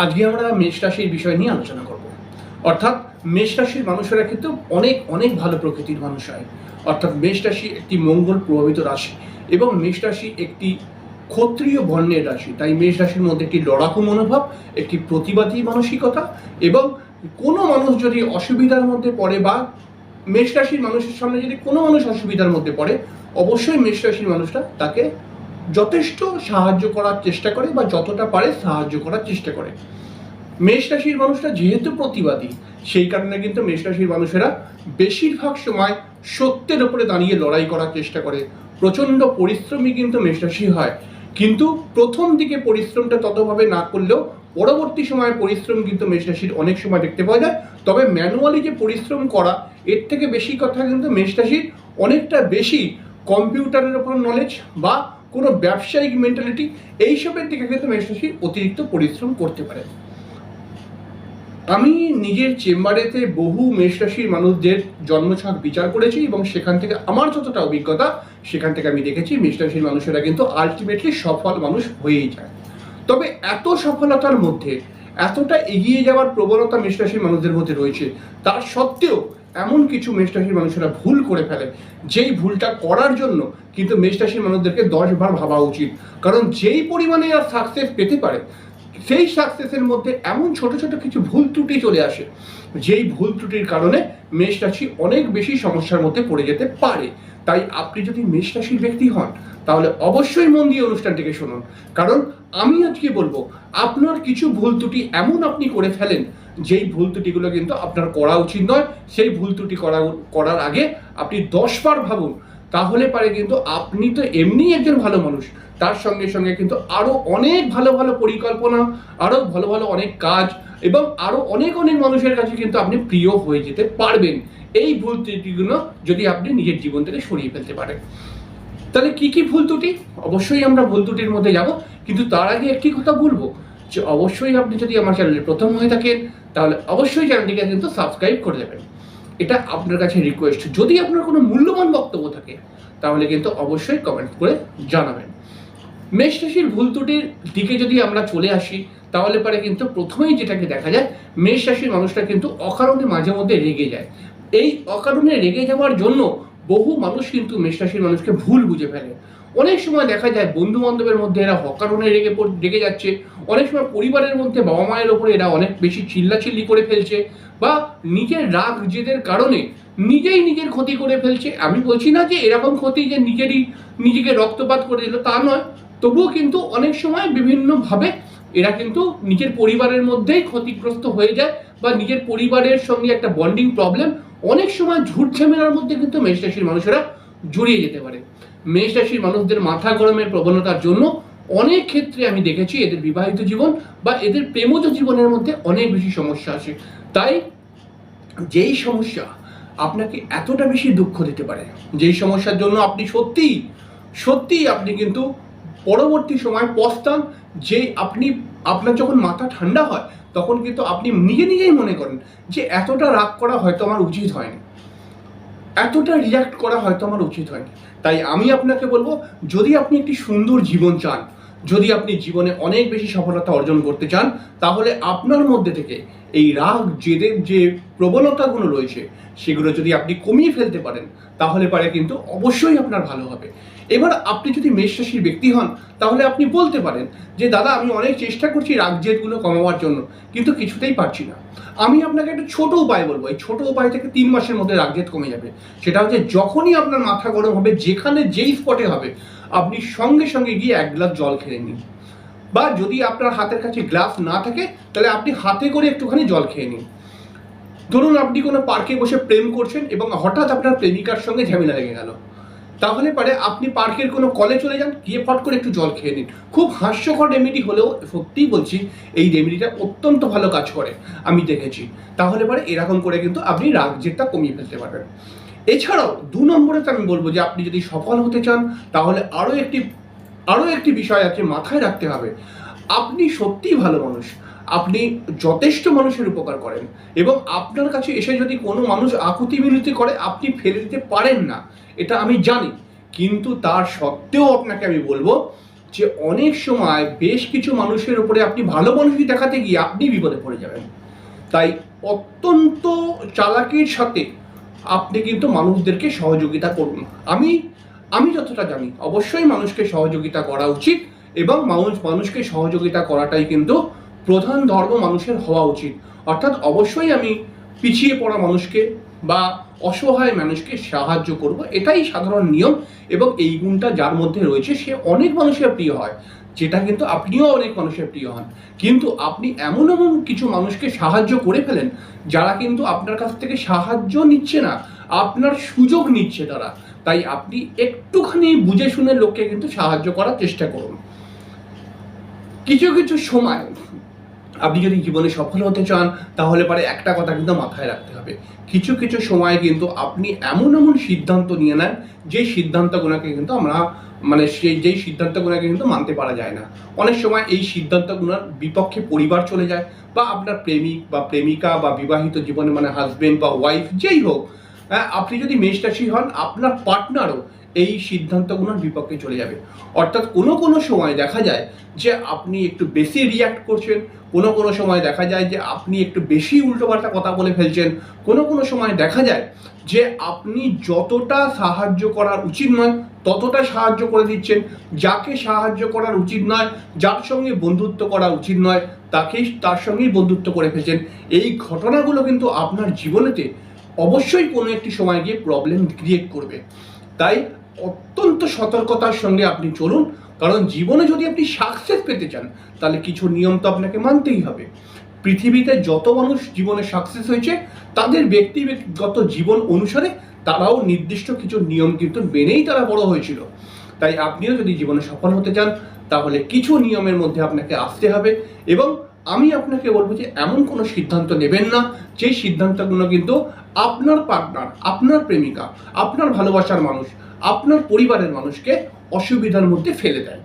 আজকে আমরা মেষ রাশির বিষয় নিয়ে আলোচনা করব। অর্থাৎ মেষ রাশির মানুষেরা কিন্তু অনেক অনেক ভালো প্রকৃতির মানুষ হয়। অর্থাৎ মেষ রাশি একটি মঙ্গল প্রভাবিত রাশি এবং মেষ রাশি একটি ক্ষত্রিয় বর্ণের রাশি। তাই মেষ রাশির মধ্যে একটি লড়াকু মনোভাব, একটি প্রতিবাদী মানসিকতা এবং কোনো মানুষ যদি অসুবিধার মধ্যে পড়ে বা মেষ রাশির মানুষের সামনে যদি কোনো মানুষ অসুবিধার মধ্যে পড়ে, অবশ্যই মেষ রাশির মানুষটা তাকে যথেষ্ট সাহায্য করার চেষ্টা করে বা যতটা পারে সাহায্য করার চেষ্টা করে। মেষ রাশির মানুষরা যেহেতু প্রতিবাদী, সেই কারণে কিন্তু মেষ রাশির মানুষেরা বেশিরভাগ সময় সত্যের উপরে দাঁড়িয়ে লড়াই করার চেষ্টা করে। প্রচণ্ড পরিশ্রমী কিন্তু মেষ রাশি হয়। কিন্তু প্রথম দিকে পরিশ্রমটা ততভাবে না করলেও পরবর্তী সময়ে পরিশ্রম কিন্তু মেষ রাশির অনেক সময় দেখতে পাওয়া যায়। তবে ম্যানুয়ালি যে পরিশ্রম করা, এর থেকে বেশি কথা কিন্তু মেষ রাশির অনেকটা বেশি কম্পিউটারের ওপর নলেজ বা কোনো ব্যবসায়িক মেন্টালিটি এইসবের দিকে কিন্তু মেষ রাশি অতিরিক্ত পরিশ্রম করতে পারে। আমি নিজের চেম্বারেতে বহু মেষ রাশির মানুষদের জন্মছক বিচার করেছি এবং সেখান থেকে আমার যতটা অভিজ্ঞতা, সেখান থেকে আমি দেখেছি মেষ রাশির মানুষেরা কিন্তু আলটিমেটলি সফল মানুষ হয়েই যায়। তবে এত সফলতার মধ্যে, এতটা এগিয়ে যাওয়ার প্রবণতা মেষ রাশির মানুষদের মধ্যে রয়েছে, তার সত্ত্বেও এমন কিছু মেষ রাশির মানুষেরা ভুল করে ফেলে। যেই ভুলটা করার জন্য কিন্তু মেষ রাশির মানুষদেরকে দশ বার ভাবা উচিত। কারণ যেই পরিমাণে আর সাকসেস পেতে পারে, সেই সাকসেসের মধ্যে এমন ছোট ছোট কিছু ভুল ত্রুটি চলে আসে। যেই ভুল ত্রুটির কারণে মেষ রাশি অনেক বেশি সমস্যার মধ্যে পড়ে যেতে পারে। তাই আপনি যদি মেষ রাশির ব্যক্তি হন, তাহলে অবশ্যই মন দিয়ে অনুষ্ঠানটিকে শুনুন। কারণ আমি আজকে বলব, আপনার কিছু ভুল ত্রুটি এমন আপনি করে ফেলেন যেই ভুল ত্রুটিগুলো কিন্তু আপনার করা উচিত নয়, সেই ভুল ত্রুটি করা করার আগে আপনি দশবার ভাবুন। তাহলে পারে কিন্তু আপনি তো এমনি একজন ভালো মানুষ। তার সঙ্গে সঙ্গে কিন্তু আরও অনেক ভালো ভালো পরিকল্পনা আরও ভালো ভালো অনেক কাজ এবং আরও অনেক অনেক মানুষের কাছে কিন্তু আপনি প্রিয় হয়ে যেতে পারবেন। এই ভুল ত্রুটিগুলো যদি আপনি নিজের জীবন থেকে সরিয়ে ফেলতে পারেন। তাহলে কি কি ভুল ত্রুটি? অবশ্যই আমরা ভুল ত্রুটির মধ্যে যাব। কিন্তু তার আগে একটি কথা বলব যে, অবশ্যই আপনি যদি আমার চ্যানেলে প্রথম হয়ে থাকেন তাহলে অবশ্যই চ্যানেলটিকে কিন্তু সাবস্ক্রাইব করে দেবেন। এটা আপনার কাছে রিকোয়েস্ট যদি আপনার কোনো মূল্যবান বক্তব্য থাকে, তাহলে কিন্তু অবশ্যই কমেন্ট করে জানাবেন। মেষ রাশির ভুল ত্রুটির দিকে যদি আমরা চলে আসি, তাহলে পরে কিন্তু প্রথমেই যেটাকে দেখা যায়, মেষ রাশির মানুষরা কিন্তু অকারণে মাঝে মধ্যে রেগে যায়। এই অকারণে রেগে যাওয়ার জন্য বহু মানুষ কিন্তু মেষ রাশির মানুষকে ভুল বুঝে ফেলে। অনেক সময় দেখা যায় বন্ধু বান্ধবের মধ্যে এরা অকারণে রেগে রেগে যাচ্ছে। অনেক সময় পরিবারের মধ্যে বাবা মায়ের ওপরে এরা অনেক বেশি চিল্লাচিল্লি করে ফেলছে বা নিজের রাগ জেদের কারণে নিজেই নিজের ক্ষতি করে ফেলছে। আমি বলছি না যে এরকম ক্ষতি যে নিজেরই নিজেকে রক্তপাত করে দিল, তা নয়। তবুও কিন্তু অনেক সময় বিভিন্নভাবে এরা কিন্তু নিজের পরিবারের মধ্যেই ক্ষতিগ্রস্ত হয়ে যায় বা নিজের পরিবারের সঙ্গে একটা বন্ডিং প্রবলেম অনেক সময় ঝুট ঝামেলার মধ্যে কিন্তু মেষ রাশির মানুষেরা জড়িয়ে যেতে পারে। মেষ রাশির মানুষদের মাথা গরমের প্রবণতার জন্য অনেক ক্ষেত্রে আমি দেখেছি এদের বিবাহিত জীবন বা এদের প্রেমজ জীবনের মধ্যে অনেক বেশি সমস্যা আসে তাই যেই সমস্যা আপনাকে এতটা বেশি দুঃখ দিতে পারে, যেই সমস্যার জন্য আপনি সত্যিই সত্যিই আপনি কিন্তু পরবর্তী সময় পস্তান, যে আপনি, আপনার যখন মাথা ঠান্ডা হয়, তখন কিন্তু আপনি নিজে নিজেই মনে করেন যে এতটা রাগ করা হয়তো আমার উচিত হয়নি। এতটা রিয়াক্ট করা হয়তো আমার উচিত হয়নি। তাই আমি আপনাকে বলব, যদি আপনি একটি সুন্দর জীবন চান যদি আপনি জীবনে অনেক বেশি সফলতা অর্জন করতে চান, তাহলে আপনার মধ্যে থেকে এই রাগ, জেদের যে প্রবণতাগুলো রয়েছে, সেগুলো যদি আপনি কমিয়ে ফেলতে পারেন, তাহলে পারে কিন্তু অবশ্যই আপনার ভালো হবে। এবার আপনি যদি মেষ রাশির ব্যক্তি হন, তাহলে আপনি বলতে পারেন যে, দাদা, আমি অনেক চেষ্টা করছি রাগ, জেদগুলো কমাবার জন্য, কিন্তু কিছুতেই পারছি না। আমি আপনাকে একটা ছোট উপায় বলব। এই ছোট উপায় থেকে তিন মাসের মধ্যে রাগ, জেদ কমে যাবে। সেটা হচ্ছে, যখনই আপনার মাথা গরম হবে, যেখানে যেই স্পটে হবে আপনি সঙ্গে সঙ্গে গিয়ে এক গ্লাস জল খেয়ে নিন। বা যদি আপনার হাতের কাছে গ্লাস না থাকে, তাহলে আপনি হাতে করে একটুখানি জল খেয়ে নিন। ধরুন আপনি কোনো পার্কে বসে প্রেম করছেন এবং হঠাৎ আপনার প্রেমিকার সঙ্গে ঝামেলা লেগে গেল। তাহলে পারে আপনি পার্কের কোনো কলে চলে যান, গিয়ে ফট করে একটু জল খেয়ে নিন। খুব হাস্যকর রেমেডি হলেও সত্যিই বলছি, এই রেমেডিটা অত্যন্ত ভালো কাজ করে, আমি দেখেছি। তাহলে পারে এরকম করে কিন্তু আপনি রাগ জেদটা কমিয়ে ফেলতে পারবেন। এছাড়াও দু নম্বরে তো আমি বলব যে, আপনি যদি সফল হতে চান, তাহলে আরও একটি আরও একটি বিষয় আছে মাথায় রাখতে হবে। আপনি সত্যিই ভালো মানুষ। আপনি যথেষ্ট মানুষের উপকার করেন এবং আপনার কাছে এসে যদি কোনো মানুষ আকুতি মিনতি করে, আপনি ফেলে দিতে পারেন না। এটা আমি জানি। কিন্তু তার সত্ত্বেও আপনাকে আমি বলব যে, অনেক সময় বেশ কিছু মানুষের উপরে আপনি ভালো মানুষই দেখাতে গিয়ে আপনি বিপদে পড়ে যাবেন। তাই অত্যন্ত চালাকির সাথে আপনি কিন্তু মানুষদেরকে সহযোগিতা করুন। আমি আমি যতটা জানি, অবশ্যই মানুষকে সহযোগিতা করা উচিত এবং মানুষ, মানুষকে সহযোগিতা করাটাই কিন্তু প্রধান ধর্ম মানুষের হওয়া উচিত। অর্থাৎ অবশ্যই আমি পিছিয়ে পড়া মানুষকে বা অসহায় মানুষকে সাহায্য করব। এটাই সাধারণ নিয়ম এবং এই গুণটা যার মধ্যে রয়েছে, সে অনেক মানুষের প্রিয় হয়, যেটা কিন্তু আপনিও অনেক মানুষের প্রিয় হন। কিন্তু আপনি এমন এমন কিছু মানুষকে সাহায্য করে ফেলেন, যারা কিন্তু আপনার কাছ থেকে সাহায্য নিচ্ছে না, আপনার সুযোগ নিচ্ছে তারা। তাই আপনি একটুখানি বুঝে শুনে লোককে কিন্তু সাহায্য করার চেষ্টা করুন। কিছু কিছু সময় আপনি যদি জীবনে সফল হতে চান, তাহলে পরে একটা কথা কিন্তু মাথায় রাখতে হবে। কিছু কিছু সময় কিন্তু আপনি এমন এমন সিদ্ধান্ত নিয়ে নেন, যে সিদ্ধান্তগুলোকে কিন্তু আমরা মানে সেই যেই সিদ্ধান্তগুলোকে কিন্তু মানতে পারা যায় না। অনেক সময় এই সিদ্ধান্তগুলোর বিপক্ষে পরিবার চলে যায়, বা আপনার প্রেমিক বা প্রেমিকা বা বিবাহিত জীবনে মানে হাজবেন্ড বা ওয়াইফ যেই হোক হ্যাঁ আপনি যদি মেষরাশি হন, আপনার পার্টনারও এই সিদ্ধান্তগুলোর বিপক্ষে চলে যাবে। অর্থাৎ কোনো কোনো সময় দেখা যায় যে আপনি একটু বেশি রিয়াক্ট করছেন, কোনো কোনো সময় দেখা যায় যে আপনি একটু বেশি উল্টোপাল্টা কথা বলে ফেলছেন, কোনো কোনো সময় দেখা যায় যে আপনি যতটা সাহায্য করার উচিত নয়, ততটা সাহায্য করে দিচ্ছেন। যাকে সাহায্য করার উচিত নয়, যার সঙ্গে বন্ধুত্ব করা উচিত নয় তাকেই তার সঙ্গেই বন্ধুত্ব করে ফেলছেন। এই ঘটনাগুলো কিন্তু আপনার জীবনেতে অবশ্যই কোনো একটি সময় গিয়ে প্রবলেম ক্রিয়েট করবে। তাই অত্যন্ত সতর্কতার সঙ্গে আপনি চলুন, কারণ জীবনে যদি আপনি সাকসেস পেতে চান, তাহলে কিছু নিয়ম তো আপনাকে মানতেই হবে। পৃথিবীতে যত মানুষ জীবনে সাকসেস হয়েছে, তাদের ব্যক্তিগত জীবন অনুসারে তারাও নির্দিষ্ট কিছু নিয়ম কিন্তু মেনেই তারা বড় হয়েছিল। তাই আপনিও যদি জীবনে সফল হতে চান, তাহলে কিছু নিয়মের মধ্যে আপনাকে আসতে হবে এবং আমি আপনাকে বলব যে এমন কোনো সিদ্ধান্ত নেবেন না। যে সিদ্ধান্তগুলো কিন্তু আপনার পার্টনার আপনার প্রেমিকা, আপনার ভালোবাসার মানুষ, আপনার পরিবারের মানুষকে অসুবিধার মধ্যে ফেলে দেয়।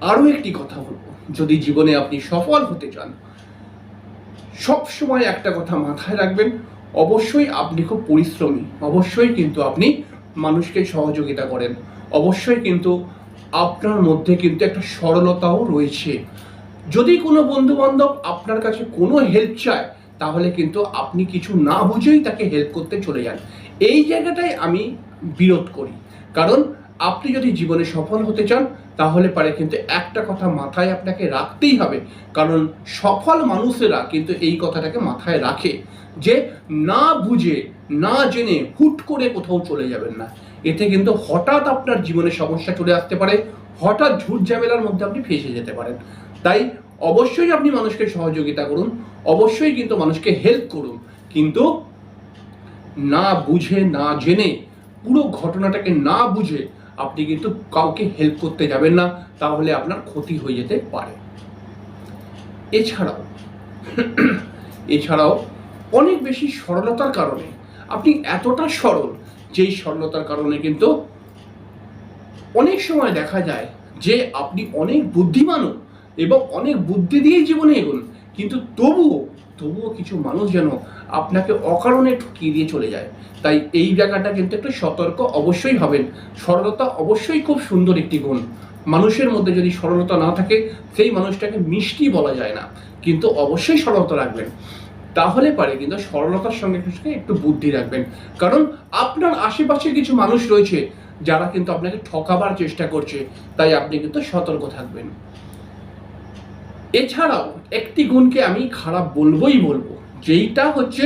আরও একটি কথা বলব, যদি জীবনে আপনি সফল হতে চান সব সময় একটা কথা মাথায় রাখবেন, অবশ্যই আপনি খুব পরিশ্রমী, অবশ্যই কিন্তু আপনি মানুষকে সহযোগিতা করেন, অবশ্যই কিন্তু আপনার মধ্যে কিন্তু একটা সরলতাও রয়েছে। যদি কোনো বন্ধু বান্ধব আপনার কাছে কোনো হেল্প চায়, তাহলে কিন্তু আপনি কিছু না বুঝেই তাকে হেল্প করতে চলে যান। এই জায়গাটাই আমি বিরোধ করি। কারণ আপনি যদি জীবনে সফল হতে চান, তাহলে পারে কিন্তু একটা কথা মাথায় আপনাকে রাখতেই হবে। কারণ সফল মানুষেরা কিন্তু এই কথাটাকে মাথায় রাখে যে না বুঝে, না জেনে হুট করে কোথাও চলে যাবেন না। এতে কিন্তু হঠাৎ আপনার জীবনে সমস্যা চলে আসতে পারে, হঠাৎ ঝুট ঝামেলার মধ্যে আপনি ফেসে যেতে পারেন। তাই অবশ্যই আপনি মানুষকে সহযোগিতা করুন, অবশ্যই কিন্তু মানুষকে হেল্প করুন। কিন্তু না বুঝে, না জেনে, পুরো ঘটনাটাকে না বুঝে আপনি কিন্তু কাউকে হেল্প করতে যাবেন না, তাহলে আপনার ক্ষতি হয়ে যেতে পারে। এছাড়াও এছাড়াও অনেক বেশি সরলতার কারণে, আপনি এতটা সরল, যেই সরলতার কারণে কিন্তু অনেক সময় দেখা যায় যে আপনি অনেক বুদ্ধিমানও এবং অনেক বুদ্ধি দিয়েই জীবনে এগোন কিন্তু তবুও তবুও কিছু মানুষ যেন আপনাকে অকারণে ঠকিয়ে দিয়ে চলে যায়। তাই এই জায়গাটা কিন্তু একটু সতর্ক অবশ্যই হবেন। সরলতা অবশ্যই খুব সুন্দর একটি গুণ। মানুষের মধ্যে যদি সরলতা না থাকে, সেই মানুষটাকে মিষ্টি বলা যায় না। কিন্তু অবশ্যই সরলতা রাখবেন। তাহলে পারে কিন্তু সরলতার সঙ্গে সঙ্গে একটু বুদ্ধি রাখবেন। কারণ আপনার আশেপাশে কিছু মানুষ রয়েছে, যারা কিন্তু আপনাকে ঠকাবার চেষ্টা করছে। তাই আপনি কিন্তু সতর্ক থাকবেন। এছাড়াও একটি গুণকে আমি খারাপ বলবোই বলব, যেইটা হচ্ছে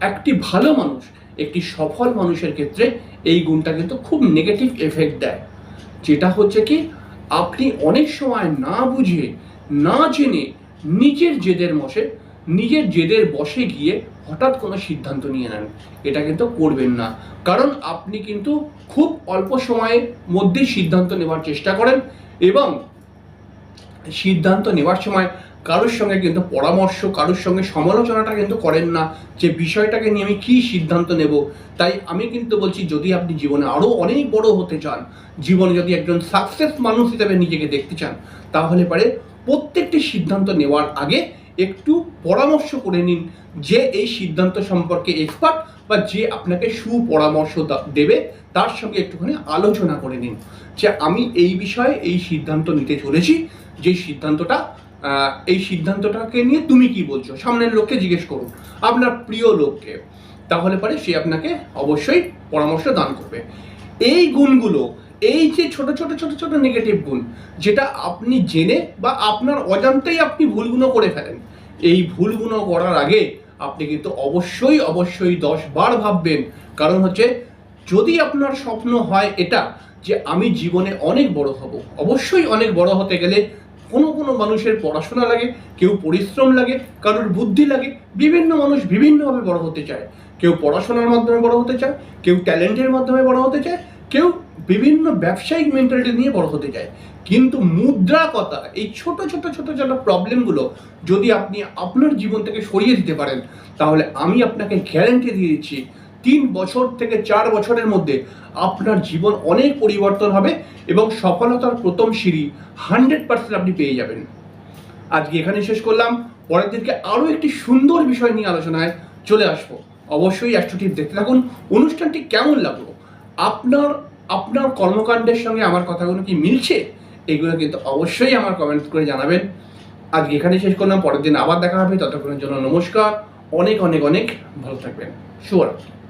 একটি ভালো মানুষ, একটি সফল মানুষের ক্ষেত্রে এই গুণটা কিন্তু খুব নেগেটিভ এফেক্ট দেয়। যেটা হচ্ছে কি, আপনি অনেক সময় না বুঝে, না জেনে নিজের জেদের মশে, নিজের জেদের বসে গিয়ে হঠাৎ কোনো সিদ্ধান্ত নিয়ে নেন। এটা কিন্তু করবেন না। কারণ আপনি কিন্তু খুব অল্প সময়ের মধ্যেই সিদ্ধান্ত নেওয়ার চেষ্টা করেন এবং সিদ্ধান্ত নেওয়ার সময় কারোর সঙ্গে কিন্তু পরামর্শ, কারোর সঙ্গে সমালোচনাটা কিন্তু করেন না যে বিষয়টাকে নিয়ে আমি কী সিদ্ধান্ত নেব। তাই আমি কিন্তু বলছি, যদি আপনি জীবনে আরও অনেক বড় হতে চান, জীবনে যদি একজন সাকসেস মানুষ হিসেবে নিজেকে দেখতে চান, তাহলে পারে প্রত্যেকটি সিদ্ধান্ত নেওয়ার আগে একটু পরামর্শ করে নিন যে এই সিদ্ধান্ত সম্পর্কে এক্সপার্ট বা যে আপনাকে সুপরামর্শ দেবে, তার সঙ্গে একটুখানি আলোচনা করে নিন যে আমি এই বিষয়ে এই সিদ্ধান্ত নিতে চলেছি যে সিদ্ধান্তটা এই সিদ্ধান্তটাকে নিয়ে তুমি কি বলছো? সামনের লোককে জিজ্ঞেস করুন, আপনার প্রিয় লোককে। তাহলে পরে সে আপনাকে অবশ্যই পরামর্শ দান করবে। এই গুণগুলো, এই যে ছোট ছোট ছোট ছোট নেগেটিভ গুণ, যেটা আপনি জেনে বা আপনার অজান্তেই আপনি ভুলগুলো করে ফেলেন, এই ভুলগুলো করার আগে আপনি কিন্তু অবশ্যই অবশ্যই দশ বার ভাববেন। কারণ হচ্ছে, যদি আপনার স্বপ্ন হয় এটা, যে আমি জীবনে অনেক বড় হব, অবশ্যই অনেক বড় হতে গেলে কোনো কোনো মানুষের পড়াশোনা লাগে, কেউ পরিশ্রম লাগে, কারোর বুদ্ধি লাগে, বিভিন্ন মানুষ বিভিন্নভাবে বড় হতে চায়। কেউ পড়াশোনার মাধ্যমে বড় হতে চায়, কেউ ট্যালেন্টের মাধ্যমে বড় হতে চায়, কেউ বিভিন্ন ব্যবসায়িক মেন্টালিটি নিয়ে বড় হতে চায়। কিন্তু মুদ্রা কথা, এই ছোট ছোট ছোট ছোট প্রবলেমগুলো যদি আপনি আপনার জীবন থেকে সরিয়ে দিতে পারেন, তাহলে আমি আপনাকে গ্যারেন্টি দিয়ে দিচ্ছি তিন বছর থেকে চার বছরের মধ্যে আপনার জীবন অনেক পরিবর্তন হবে এবং সফলতার প্রথম সিঁড়ি হান্ড্রেড পার্সেন্ট আপনি পেয়ে যাবেন। আজকে এখানে শেষ করলাম। পরের দিনকে আরও একটি সুন্দর বিষয় নিয়ে আলোচনায় চলে আসব। অবশ্যই একশো টিপ দেখতে থাকুন। অনুষ্ঠানটি কেমন লাগল? আপনার আপনার কর্মকাণ্ডের সঙ্গে আমার কথাগুলো কি মিলছে? এগুলো কিন্তু অবশ্যই আমার কমেন্ট করে জানাবেন। আজকে এখানে শেষ করলাম। পরের দিন আবার দেখা হবে। ততক্ষণের জন্য নমস্কার। অনেক অনেক অনেক ভালো থাকবেন। শুভরাত্রি।